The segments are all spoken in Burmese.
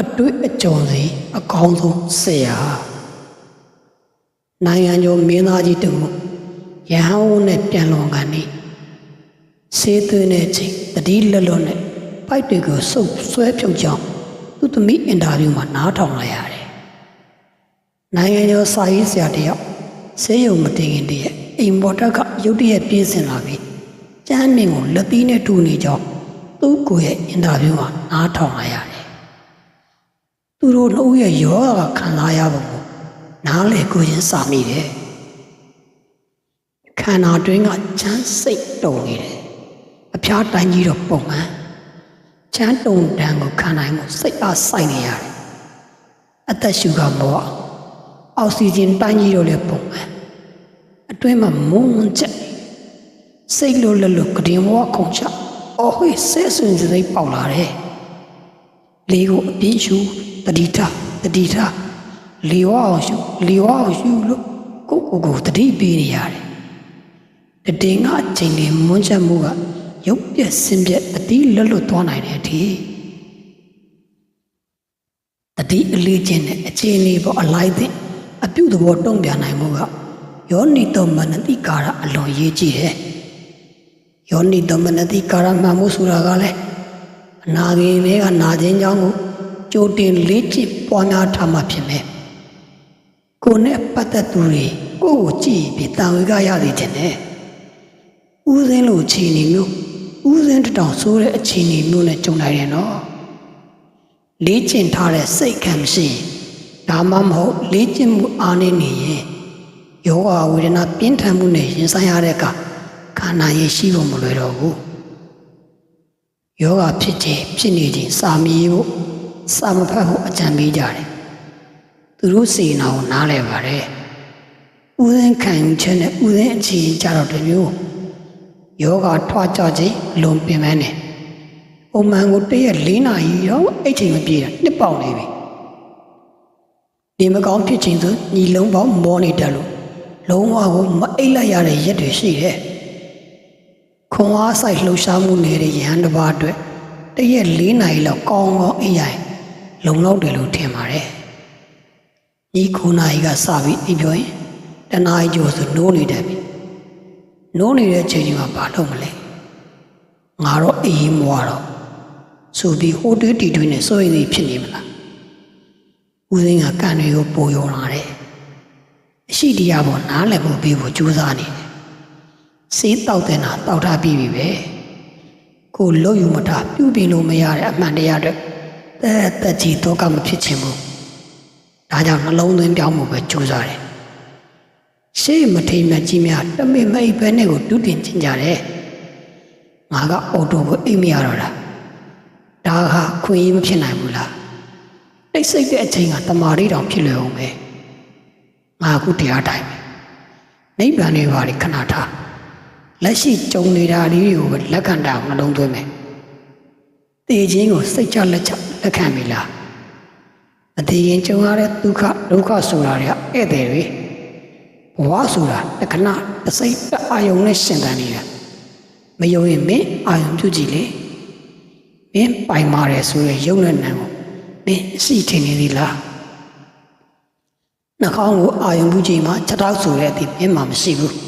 အတွေ့အကြုံစီအကောင်းဆုံးဆရာနိုင်ငံကျော်မင်းသားကြီးတူရဟန်းဝုန်းနဲ့ပြန်လွန်ကန်နေဆေးသွင်းတဲ့ချိန်တတိလက်လွတ်နဲ့ပိုက်တွေကိုစုပ်ဆွဲဖြုတ်ကြောင်းသူ့သမီးအင်တာဗျူးမှာနားထောင်လိုက်ရတယ်နိုင်ငံကျော်စာရေးဆရာတယောက်ဆေးရုံမတင်ခင်တည်းရဲ့အိမ်ပေါ်တက်ကရုတ်တရက်ပြေးစင်လာပြီးကျမ်းမြင့်ကိုလက်သီးနဲ့တူနေကြောင်းသူ့ကိုယ်ရဲ့အင်တာဗျူးမှာနားထောင်လိုက်ရတယ် သူတို့နှုတ်ရဲ့ယောဂကခံစားရပုံကိုနားလေကိုချင်းစာမိတယ်ခန္ဓာတွင်းကချမ်းစိတ်တုံနေတယ်အဖျားတိုင်းကြီးတော့ပုံမှန်ချမ်းတုံတန်ကိုခံနိုင်မှုစိတ်အားဆိုင်နေရတယ်အသက်ရှူကမောအောက်ဆီဂျင်တိုင်းကြီးတော့လည်းပုံမှန်အတွင်းမှာမုန်းချက်စိတ်လိုလလိုကတင်ဘဝခုန်ချအော်ဟေးဆဲဆွင်စိတ်ပေါက်လာတယ် လေးကိုအပြင်းရှူတတိထတတိထလီဝအောင်ရှူလီဝအောင်ရှူလို့ကိုကိုကိုတတိပေးနေရတယ်တတင်ကအချိန်လေးမွန်းချက်မှုကရုပ်ပြက်ဆင်းပြက်တတိလွတ်လွတ်သွားနိုင်တဲ့အထိတတိအလေးချင်းနဲ့အခြေအနေပေါ်အလိုက်တဲ့အပြုသဘောတုံ့ပြန်နိုင်မှုကယောနိတောမနတိကာရအလွန်ရေးကြည့်တယ်ယောနိတောမနတိကာရမှန်မှုဆိုတာကလည်း အနာဂေတွေကနာခြင်းကြောင့်ကိုကြိုတင်လေးချစ်ပွားများထားမှဖြစ်မယ်။ကိုယ်နဲ့ပတ်သက်သူတွေကိုယ့်ကိုကြည့်ပြီးတန်ဝေကရသည်တင်တယ်။ဦးစင်းလိုအခြေအနေမျိုးဦးစင်းတစ်တောင်ဆိုးတဲ့အခြေအနေမျိုးနဲ့ကြုံနိုင်တယ်နော်။လေးကျင်ထားတဲ့စိတ်ခံမရှိရင်ဒါမှမဟုတ်လေးကျင်မှုအားနေနေရင်ယောဂဝေဒနာပြင်းထန်မှုနဲ့ရင်ဆိုင်ရတဲ့အခါခန္ဓာရင်ရှိဖို့မလွယ်တော့ဘူး။ ယောဂဖြစ်ခြင်းဖြစ်နေခြင်းစာမီးဖို့စာမဖတ်ဖို့အကြံပေးကြတယ်သူတို့စေနာကိုနားလဲပါတယ်ဥစဉ်ခံယူချက်နဲ့ဥစဉ်အခြေကြတော့တစ်မျိုးယောဂထွားကြခြင်းလွန်ပင်ပန်းတယ်ပုံမှန်ကိုတရက်၄နာရီရောအဲ့ချိန်မပြေတာနှစ်ပေါက်နေပြီဒီမကောင်းဖြစ်ခြင်းဆိုညီလုံးပေါင်းမောနေတယ်လို့လုံးဝကိုမအိပ်လိုက်ရတဲ့ရက်တွေရှိတယ် ခွန်အားဆိုင်လှူရှားမှုနေတဲ့ရဟန်းတစ်ပါးအတွက်တရက်၄နာရီလောက်ကောင်းကောင်းအိပ်ရရင်လုံလောက်တယ်လို့ထင်ပါတယ်။ညီခုနာရီကစပြီးအိပ်ပြောရင်တနာရီကျော်ဆိုနိုးနေတယ်ပြီ။နိုးနေတဲ့ချိန်ကြီးမှာဘာလုပ်မလဲ။ငါတော့အေးမွားတော့ဆိုပြီးဟိုတွေးတီတွေးနဲ့စိုးရိမ်နေဖြစ်နေမလား။ဦးစင်းကကန်တွေကိုပိုယုံလာတယ်။အရှိတရားပေါ်နားလည်မှုပေးဖို့ကြိုးစားနေတယ်။ စေးတောက်တဲ့နာတောက်ထားပြီးပြီပဲကိုလုံယူမထားပြုပြင်လို့မရတဲ့အမှန်တရားတွေတဲ့တက်ကြီးတော့ကမဖြစ်ချင်ဘူးဒါကြောင့်နှလုံးသွင်းပြောင်းမှုပဲကြိုးစားတယ်ရှေ့မထိန်မကြီးများတမိမိတ်ပဲနဲ့ကိုတူးတင်ချင်ကြတယ်ငါကအော်တိုကိုအိတ်မရတော့တာဒါဟာခွင့်ရမဖြစ်နိုင်ဘူးလားတိတ်ဆိတ်တဲ့အချိန်ကတမာရီတောင်ဖြစ်လွယ်အောင်ပဲငါအခုတရားတိုင်းပဲနိဗ္ဗာန်တွေပါလေခဏထား လက်ရှိကြုံနေတာလေးတွေကိုပဲလက်ခံတာနှလုံးသွင်းမယ်။တေခြင်းကိုစိတ်ချလက်ချလက်ခံပြီလား။အသေးရင်ကြုံရတဲ့ဒုက္ခဒုက္ခဆိုတာတွေကဧည့်သည်တွေဘဝဆိုတာတစ်ခဏတစ်စိတ်တစ်အာယုံနဲ့ရှင်သန်နေတာ။မယုံရင်မင်းအာယုံပြုကြည့်လေ။မင်းပိုင်မာတယ်ဆိုရင်ယုံနဲ့နံကိုမင်းအစီထင်နေသေးလား။နှာခေါင်းကိုအာယုံပြုကြည့်မှချက်တော့ဆိုတဲ့အသည့်မင်းမှမရှိဘူး။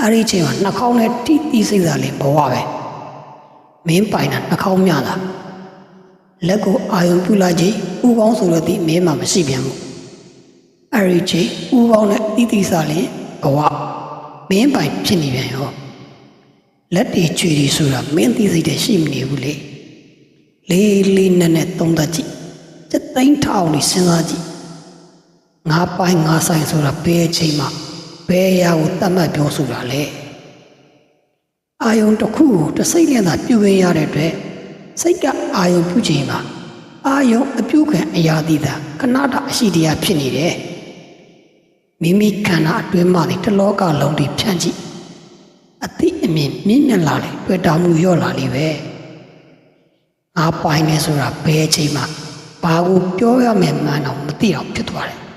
အဲ့ဒီအချိန်မှာနှာခေါင်းနဲ့တိတိစိတ်သာလေးဘဝပဲမင်းပိုင်တာနှာခေါင်းမြတာလက်ကိုအာယုံပြုလိုက်ကြည့်ဥကောင်းဆိုလို့ဒီမင်းမှမရှိပြန်ဘူးအဲ့ဒီအချိန်ဥကောင်းနဲ့တိတိစလေးဘဝမင်းပိုင်ဖြစ်နေပြန်ရောလက်တွေချွေတွေဆိုတာမင်းသိစိတ်တည်းရှိမနေဘူးလေလေးလေးနဲ့နဲ့သုံးသပ်ကြည့်စက်သိန်းထောင်နေစဉ်းစားကြည့်ငါပိုင်ငါဆိုင်ဆိုတာဘယ်အချိန်မှ ဘယ်အရာကိုတတ်မှတ်ပြောဆိုတာလဲအာယုံတစ်ခုကိုတစ်စိတ်နဲ့သာပြုခွင့်ရတဲ့အတွက်စိတ်ကအာယုံပြုချိန်မှာအာယုံအပြုခံအရာတည်တာခဏတာအရှိတရားဖြစ်နေတယ်မိမိခန္ဓာအတွင်းမှာဒီတစ်လောကလုံးဒီဖြန့်ကြည့်အတိအမြင်မြင့်မြတ်လာလေတွေ့တာမှုရော့လာလေပဲငါပိုင်နေဆိုတာဘယ်အချိန်မှဘာကိုပြောရမယ်မှန်းတော့မသိတော့ဖြစ်သွားတယ်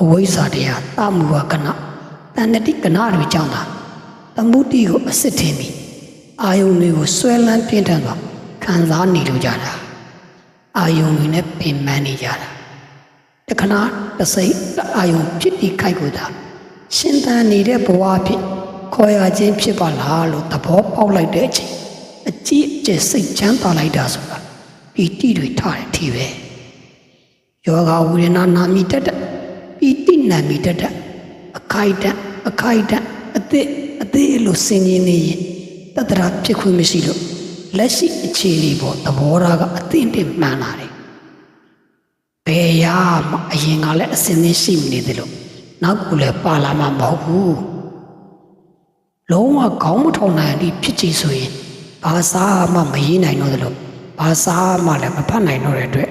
အဝိဇ္ဇာတရားတမှုဝကနတဏ္ဍတိကနာတွေကြောင့်သာသမုတိကိုအစစ်ထင်ပြီးအာယုန်တွေကိုဆွဲလန်းပြင်းထန်စွာခံစားနေလို့ကြတာအာယုံတွေနဲ့ပင်ပန်းနေကြတာတခဏတစ်စိတ်တစ်အာယုံဖြစ်ပြီးခိုက်ကိုသာရှင်သန်နေတဲ့ဘဝဖြစ်ခေါ်ရခြင်းဖြစ်ပါလားလို့သဘောပေါက်လိုက်တဲ့အချိန်အကြည့်အကျယ်စိတ်ချမ်းသာလိုက်တာဆိုတာပီတိတွေထားတဲ့အထိပဲယောဂဝေဒနာနာမိတတ်တဲ့ပီတိ နာမိတတ်တဲ့အခိုက်တန့်အခိုက်တန့်အသစ်အသေးလို့ဆင်ခြင်နေရင်တတရာဖြစ်ခွင့်မရှိလို့လက်ရှိအခြေအနေပေါ်သဘောထားကအသင့်တင့်မှန်လာတယ်ဘယ်ရမှအရင်ကလည်းအစင်းသင်းရှိမနေသေးလို့နောက်ကလည်းပါလာမှာမဟုတ်ဘူးလုံးဝခေါင်းမထောင်နိုင်သည်ဖြစ်ချင်ဆိုရင်ဘာသာမှမရေးနိုင်တော့သလိုဘာသာမှလည်းမဖတ်နိုင်တော့တဲ့အတွက်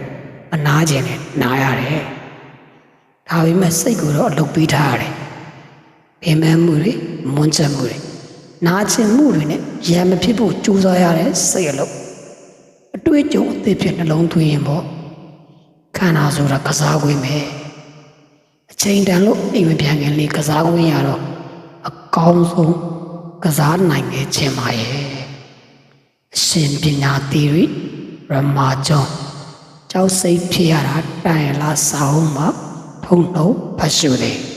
အနာကျင်နဲ့နားရတယ် ဒါပေမဲ့စိတ်ကိုတော့အလုပ်ပေးထားရတယ်ပင်ပန်းမှုတွေမွန်းချက်မှုတွေနာကျင်မှုတွေနဲ့ရံမဖြစ်ဖို့ကြိုးစားရတဲ့စိတ်အလုပ်အတွေ့အကြုံအသစ်ဖြစ်နှလုံးသွင်းရင်ပေါ့ခန္ဓာဆိုတာကစားခွင့်ပဲအချိန်တန်လို့အိမ်မပြန်ခင်လေးကစားခွင့်ရတော့အကောင်းဆုံးကစားနိုင်ခဲ့ခြင်းပါရဲ့အရှင်ပညာသီရိရမကျောင်းကျောက်စိတ်ဖြစ်ရတာတိုင်လာစာအုံးမှာ ထုံလုံးဖတ်ရှုတယ်